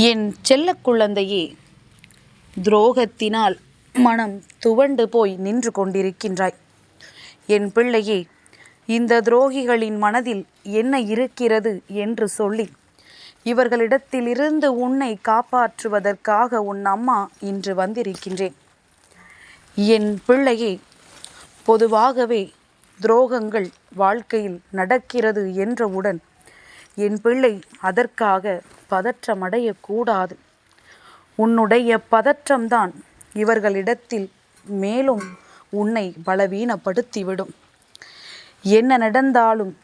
என் செல்ல குழந்தையே துரோகத்தினால் மனம் துவண்டு போய் நின்று கொண்டிருக்கின்றாய். என் பிள்ளையே இந்த துரோகிகளின் மனதில் என்ன இருக்கிறது என்று சொல்லி இவர்களிடத்திலிருந்து உன்னை காப்பாற்றுவதற்காக உன் அம்மா இன்று வந்திருக்கின்றேன். என் பிள்ளையே பொதுவாகவே துரோகங்கள் வாழ்க்கையில் நடக்கிறது என்றவுடன் என் பிள்ளை அதற்காக பதற்றமடையக்கூடாது. உன்னுடைய பதற்றம்தான் இவர்களிடத்தில் மேலும் உன்னை பலவீனப்படுத்திவிடும். என்ன நடந்தாலும்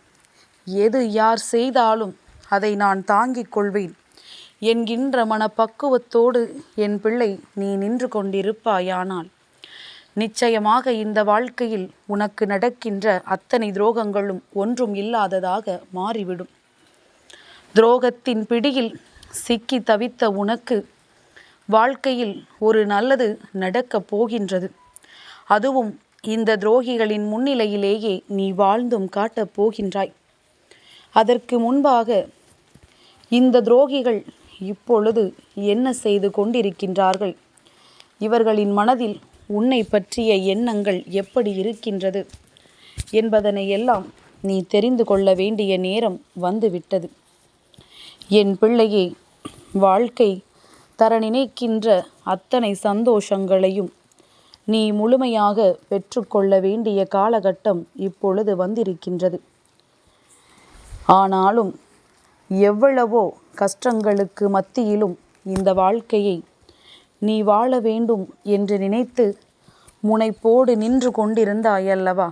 எது யார் செய்தாலும் அதை நான் தாங்கிக் கொள்வேன். என்கின்ற மனப்பக்குவத்தோடு என் பிள்ளை நீ நின்று கொண்டிருப்பாயானால் நிச்சயமாக இந்த வாழ்க்கையில் உனக்கு நடக்கின்ற அத்தனை துரோகங்களும் ஒன்றும் இல்லாததாக மாறிவிடும். துரோகத்தின் பிடியில் சிக்கி தவித்த உனக்கு வாழ்க்கையில் ஒரு நல்லது நடக்கப் போகின்றது. அதுவும் இந்த துரோகிகளின் முன்னிலையிலேயே நீ வாழ்ந்தும் காட்டப் போகின்றாய். அதற்கு முன்பாக இந்த துரோகிகள் இப்பொழுது என்ன செய்து கொண்டிருக்கின்றார்கள்? இவர்களின் மனதில் உன்னை பற்றிய எண்ணங்கள் எப்படி இருக்கின்றது? என்பதனை எல்லாம் நீ தெரிந்து கொள்ள வேண்டிய நேரம் வந்துவிட்டது. என் பிள்ளையே வாழ்க்கை தர நினைக்கின்ற அத்தனை சந்தோஷங்களையும் நீ முழுமையாக பெற்றுக்கொள்ள வேண்டிய காலகட்டம் இப்பொழுது வந்திருக்கின்றது. ஆனாலும் எவ்வளவோ கஷ்டங்களுக்கு மத்தியிலும் இந்த வாழ்க்கையை நீ வாழ வேண்டும் என்று நினைத்து முனைப்போடு நின்று கொண்டிருந்தாயல்லவா?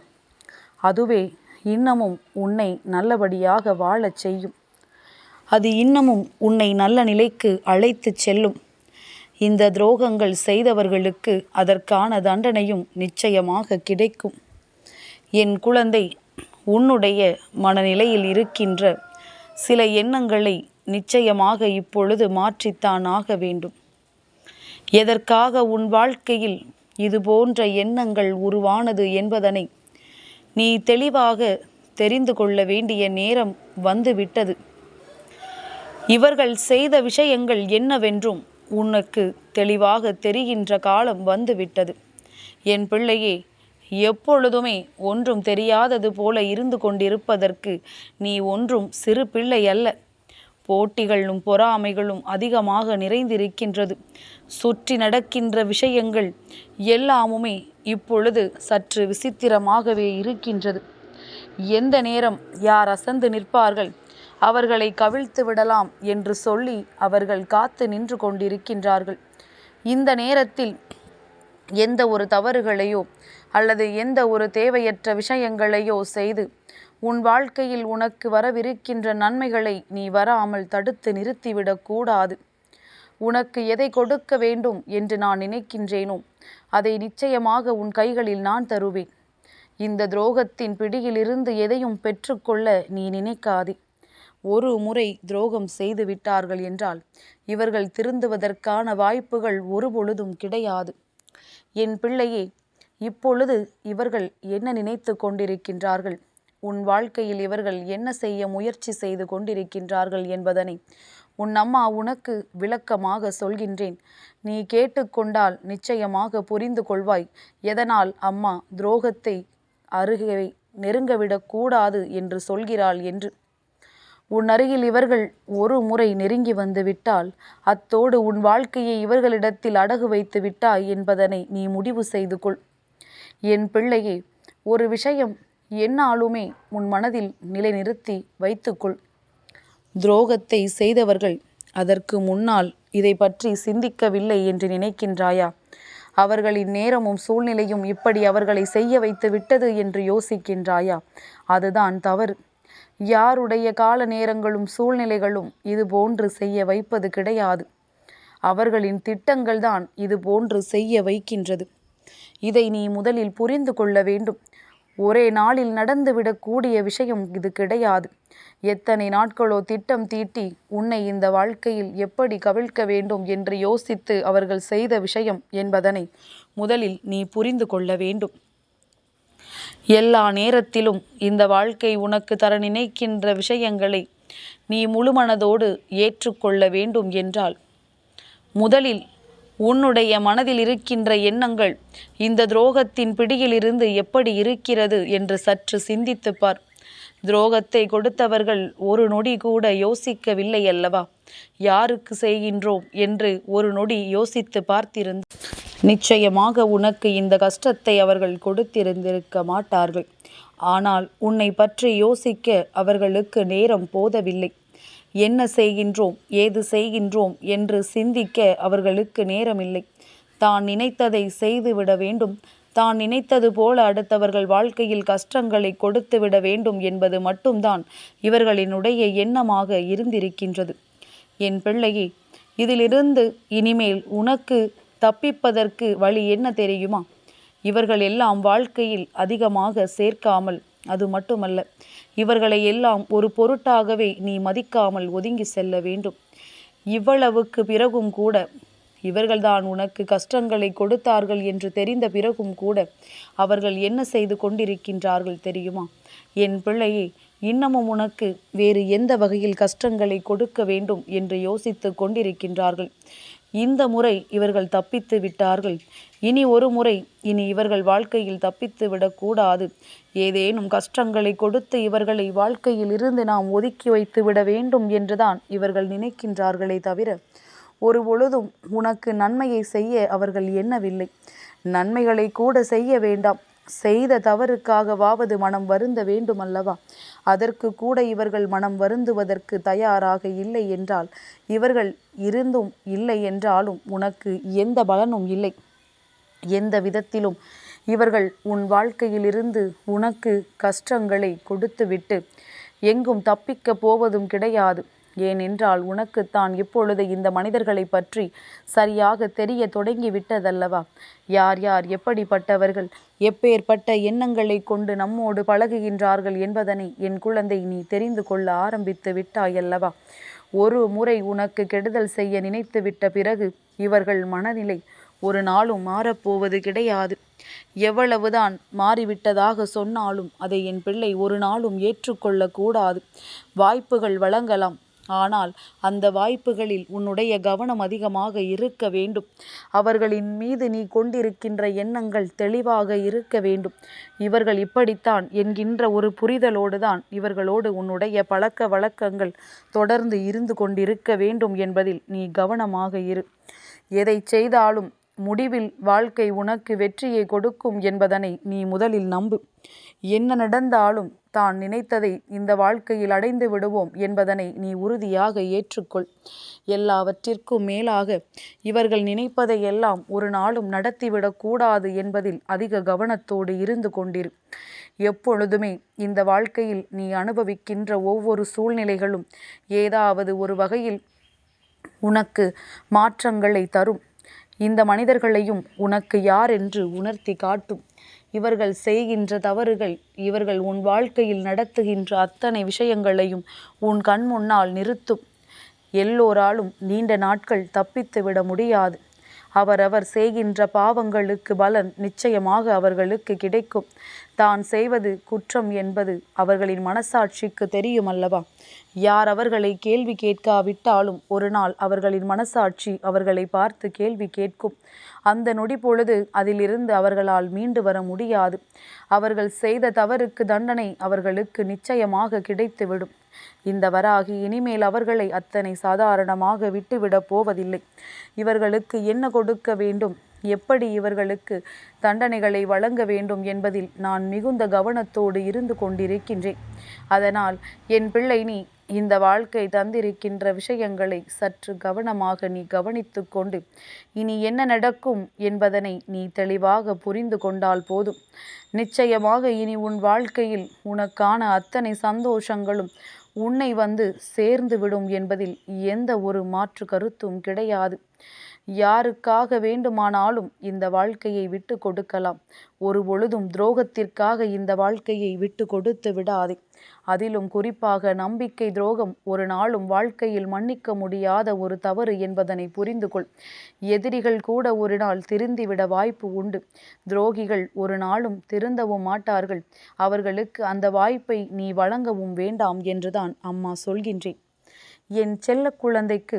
அதுவே இன்னமும் உன்னை நல்லபடியாக வாழச் செய்யும். அது இன்னமும் உன்னை நல்ல நிலைக்கு அழைத்துச் செல்லும். இந்த துரோகங்கள் செய்தவர்களுக்கு அதற்கான தண்டனையும் நிச்சயமாக கிடைக்கும். என் குழந்தை உன்னுடைய மனநிலையில் இருக்கின்ற சில எண்ணங்களை நிச்சயமாக இப்பொழுது மாற்றித்தான் ஆக வேண்டும். எதற்காக உன் வாழ்க்கையில் இது போன்ற எண்ணங்கள் உருவானது என்பதனை நீ தெளிவாக தெரிந்து கொள்ள வேண்டிய நேரம் வந்துவிட்டது. இவர்கள் செய்த விஷயங்கள் என்னவென்றும் உனக்கு தெளிவாக தெரிகின்ற காலம் வந்துவிட்டது. என் பிள்ளையே எப்பொழுதுமே ஒன்றும் தெரியாதது போல இருந்து கொண்டிருப்பதற்கு நீ ஒன்றும் சிறு பிள்ளை அல்ல. போட்டிகளும் பொறாமைகளும் அதிகமாக நிறைந்திருக்கின்றது. சுற்றி நடக்கின்ற விஷயங்கள் எல்லாமுமே இப்பொழுது சற்று விசித்திரமாகவே இருக்கின்றது. எந்த நேரம் யார் அசந்து நிற்பார்கள்? அவர்களை கவிழ்த்து விடலாம் என்று சொல்லி அவர்கள் காத்து நின்று கொண்டிருக்கின்றார்கள். இந்த நேரத்தில் எந்த ஒரு தவறுகளையோ அல்லது எந்த ஒரு தேவையற்ற விஷயங்களையோ செய்து உன் வாழ்க்கையில் உனக்கு வரவிருக்கின்ற நன்மைகளை நீ வராமல் தடுத்து நிறுத்திவிடக் கூடாது. உனக்கு எதை கொடுக்க வேண்டும் என்று நான் நினைக்கின்றேனோ அதை நிச்சயமாக உன் கைகளில் நான் தருவேன். இந்த துரோகத்தின் பிடியிலிருந்து எதையும் பெற்றுக்கொள்ள நீ நினைக்காதே. ஒரு முறை துரோகம் செய்து விட்டார்கள் என்றால் இவர்கள் திருந்துவதற்கான வாய்ப்புகள் ஒரு பொழுதும் கிடையாது. என் பிள்ளையே இப்பொழுது இவர்கள் என்ன நினைத்து கொண்டிருக்கின்றார்கள்? உன் வாழ்க்கையில் இவர்கள் என்ன செய்ய முயற்சி செய்து கொண்டிருக்கின்றார்கள் என்பதனை உன் அம்மா உனக்கு விளக்கமாக சொல்கின்றேன். நீ கேட்டுக்கொண்டால் நிச்சயமாக புரிந்து கொள்வாய். எதனால் அம்மா துரோகத்தை அருகே நெருங்கவிடக்கூடாது என்று சொல்கிறாள் என்று உன் அருகில் இவர்கள் ஒரு முறை நெருங்கி வந்து விட்டால் அத்தோடு உன் வாழ்க்கையை இவர்களிடத்தில் அடகு வைத்து விட்டாய் என்பதனை நீ முடிவு செய்து கொள். என் பிள்ளையே ஒரு விஷயம் என்னாலுமே உன் மனதில் நிலைநிறுத்தி வைத்துக்கொள் துரோகத்தை செய்தவர்கள் அதற்கு முன்னால் இதை பற்றி சிந்திக்கவில்லை என்று நினைக்கின்றாயா? அவர்களின் நேரமும் சூழ்நிலையும் இப்படி அவர்களை செய்ய வைத்து விட்டது என்று யோசிக்கின்றாயா? அதுதான் தவறு. யாருடைய கால நேரங்களும் சூழ்நிலைகளும் இது போன்று செய்ய வைப்பது கிடையாது. அவர்களின் திட்டங்கள்தான் இது போன்று செய்ய வைக்கின்றது. இதை நீ முதலில் புரிந்து கொள்ள வேண்டும். ஒரே நாளில் நடந்துவிடக்கூடிய விஷயம் இது கிடையாது. எத்தனை நாட்களோ திட்டம் தீட்டி உன்னை இந்த வாழ்க்கையில் எப்படி கவிழ்க்க வேண்டும் என்று யோசித்து அவர்கள் செய்த விஷயம் என்பதனை முதலில் நீ புரிந்து கொள்ள வேண்டும். எல்லா நேரத்திலும் இந்த வாழ்க்கை உனக்கு தர நினைக்கின்ற விஷயங்களை நீ முழுமனதோடு ஏற்றுக்கொள்ள வேண்டும் என்றால் முதலில் உன்னுடைய மனதில் இருக்கின்ற எண்ணங்கள் இந்த துரோகத்தின் பிடியிலிருந்து எப்படி இருக்கிறது என்று சற்று சிந்தித்துப்பார் துரோகத்தை கொடுத்தவர்கள் ஒரு நொடி கூட யோசிக்கவில்லை அல்லவா? யாருக்கு செய்கின்றோம் என்று ஒரு நொடி யோசித்து பார்த்திருந்த நிச்சயமாக உனக்கு இந்த கஷ்டத்தை அவர்கள் கொடுத்திருந்திருக்க மாட்டார்கள். ஆனால் உன்னை பற்றி யோசிக்க அவர்களுக்கு நேரம் போதவில்லை. என்ன செய்கின்றோம் ஏது செய்கின்றோம் என்று சிந்திக்க அவர்களுக்கு நேரமில்லை. தான் நினைத்ததை செய்துவிட வேண்டும். தான் நினைத்தது போல அடுத்தவர்கள் வாழ்க்கையில் கஷ்டங்களை கொடுத்து விட வேண்டும் என்பது மட்டும்தான் இவர்களினுடைய எண்ணமாக இருந்திருக்கின்றது. என் பிள்ளையே இதிலிருந்து இனிமேல் உனக்கு தப்பிப்பதற்கு வழி என்ன தெரியுமா? இவர்கள் எல்லாம் வாழ்க்கையில் அதிகமாக சேர்க்காமல் அது மட்டுமல்ல இவர்களை எல்லாம் ஒரு பொருட்டாகவே நீ மதிக்காமல் ஒதுங்கி செல்ல வேண்டும். இவ்வளவுக்கு பிறகும் கூட இவர்கள்தான் உனக்கு கஷ்டங்களை கொடுத்தார்கள் என்று தெரிந்த பிறகும் கூட அவர்கள் என்ன செய்து கொண்டிருக்கின்றார்கள் தெரியுமா? என் பிள்ளையே இன்னமும் உனக்கு வேறு எந்த வகையில் கஷ்டங்களை கொடுக்க வேண்டும் என்று யோசித்து கொண்டிருக்கின்றார்கள். இந்த முறை இவர்கள் தப்பித்து விட்டார்கள். இனி ஒரு முறை இனி இவர்கள் வாழ்க்கையில் தப்பித்து விடக்கூடாது ஏதேனும் கஷ்டங்களை கொடுத்து இவர்களை வாழ்க்கையில் இருந்து நாம் ஒதுக்கி வைத்து விட வேண்டும் என்றுதான் இவர்கள் நினைக்கின்றார்களே தவிர ஒரு பொழுதும் உனக்கு நன்மையை செய்ய அவர்கள் எண்ணவில்லை. நன்மைகளை கூட செய்ய வேண்டாம். செய்த தவறுக்காகவாவது மனம் வருந்த வேண்டுமல்லவா? அதற்கு கூட இவர்கள் மனம் வருந்துவதற்கு தயாராக இல்லை என்றால் இவர்கள் இருந்தும் இல்லை என்றாலும் உனக்கு எந்த பலனும் இல்லை. எந்த விதத்திலும் இவர்கள் உன் வாழ்க்கையிலிருந்து உனக்கு கஷ்டங்களை கொடுத்துவிட்டு எங்கும் தப்பிக்கப் போவதும் கிடையாது. ஏனென்றால் உனக்குத்தான் இப்பொழுது இந்த மனிதர்களை பற்றி சரியாக தெரிய தொடங்கி விட்டதல்லவா யார் யார் எப்படிப்பட்டவர்கள்? எப்பேற்பட்ட எண்ணங்களை கொண்டு நம்மோடு பழகுகின்றார்கள் என்பதனை என் குழந்தை நீ தெரிந்து கொள்ள ஆரம்பித்து விட்டாயல்லவா? ஒரு முறை உனக்கு கெடுதல் செய்ய நினைத்து விட்ட பிறகு இவர்கள் மனநிலை ஒரு நாளும் மாறப்போவது கிடையாது. எவ்வளவுதான் மாறிவிட்டதாக சொன்னாலும் அதை என் பிள்ளை ஒரு நாளும் ஏற்றுக்கொள்ளக்கூடாது. வாய்ப்புகள் வழங்கலாம். ஆனால் அந்த வாய்ப்புகளில் உன்னுடைய கவனம் அதிகமாக இருக்க வேண்டும். அவர்களின் மீது நீ கொண்டிருக்கின்ற எண்ணங்கள் தெளிவாக இருக்க வேண்டும். இவர்கள் இப்படித்தான் என்கின்ற ஒரு புரிதலோடு தான் இவர்களோடு உன்னுடைய பழக்க வழக்கங்கள் தொடர்ந்து இருந்து கொண்டிருக்க வேண்டும் என்பதில் நீ கவனமாக இரு. எதை செய்தாலும் முடிவில் வாழ்க்கை உனக்கு வெற்றியை கொடுக்கும் என்பதனை நீ முதலில் நம்பு. என்ன நடந்தாலும் தான் நினைத்ததை இந்த வாழ்க்கையில் அடைந்து விடுவோம் என்பதனை நீ உறுதியாக ஏற்றுக்கொள். எல்லாவற்றிற்கும் மேலாக இவர்கள் நினைப்பதை எல்லாம் ஒரு நாளும் நடத்திவிடக்கூடாது என்பதில் அதிக கவனத்தோடு இருந்து கொண்டிரு. எப்பொழுதுமே இந்த வாழ்க்கையில் நீ அனுபவிக்கின்ற ஒவ்வொரு சூழ்நிலைகளும் ஏதாவது ஒரு வகையில் உனக்கு மாற்றங்களை தரும். இந்த மனிதர்களையும் உனக்கு யார் என்று உணர்த்தி காட்டும். இவர்கள் செய்கின்ற தவறுகள் இவர்கள் உன் வாழ்க்கையில் நடத்துகின்ற அத்தனை விஷயங்களையும் உன் கண் முன்னால் நிறுத்தும். எல்லோராலும் நீண்ட நாட்கள் தப்பித்து விட முடியாது. அவரவர் செய்கின்ற பாவங்களுக்கு பலன் நிச்சயமாக அவர்களுக்கு கிடைக்கும். தான் செய்வது குற்றம் என்பது அவர்களின் மனசாட்சிக்கு தெரியும் அல்லவா? யார் அவர்களை கேள்வி கேட்காவிட்டாலும் ஒரு நாள் அவர்களின் மனசாட்சி அவர்களை பார்த்து கேள்வி கேட்கும். அந்த நொடி பொழுது அதிலிருந்து அவர்களால் மீண்டு வர முடியாது. அவர்கள் செய்த தவறுக்கு தண்டனை அவர்களுக்கு நிச்சயமாக கிடைத்துவிடும். இந்த வராகி இனிமேல் அவர்களை அத்தனை சாதாரணமாக விட்டுவிடப் போவதில்லை. இவர்களுக்கு என்ன கொடுக்க வேண்டும்? எப்படி இவர்களுக்கு தண்டனைகளை வழங்க வேண்டும் என்பதில் நான் மிகுந்த கவனத்தோடு இருந்து கொண்டிருக்கின்றேன். அதனால் என் பிள்ளை நீ இந்த வாழ்க்கை தந்திருக்கின்ற விஷயங்களை சற்று கவனமாக நீ கவனித்து கொண்டு இனி என்ன நடக்கும் என்பதனை நீ தெளிவாக புரிந்து கொண்டால் போதும். நிச்சயமாக இனி உன் வாழ்க்கையில் உனக்கான அத்தனை சந்தோஷங்களும் உன்னை வந்து சேர்ந்து விடும் என்பதில் எந்த ஒரு மாற்று கருத்தும் கிடையாது. யாருக்காக வேண்டுமானாலும் இந்த வாழ்க்கையை விட்டு கொடுக்கலாம். ஒரு பொழுதும் துரோகத்திற்காக இந்த வாழ்க்கையை விட்டு கொடுத்து விடாதே. அதிலும் குறிப்பாக நம்பிக்கை துரோகம் ஒரு நாளும் வாழ்க்கையில் மன்னிக்க முடியாத ஒரு தவறு என்பதனை புரிந்து கொள். எதிரிகள் கூட ஒரு நாள் திருந்திவிட வாய்ப்பு உண்டு. துரோகிகள் ஒரு நாளும் திருந்தவும் மாட்டார்கள். அவர்களுக்கு அந்த வாய்ப்பை நீ வழங்கவும் வேண்டாம் என்றுதான் அம்மா சொல்கின்றேன். என் செல்ல குழந்தைக்கு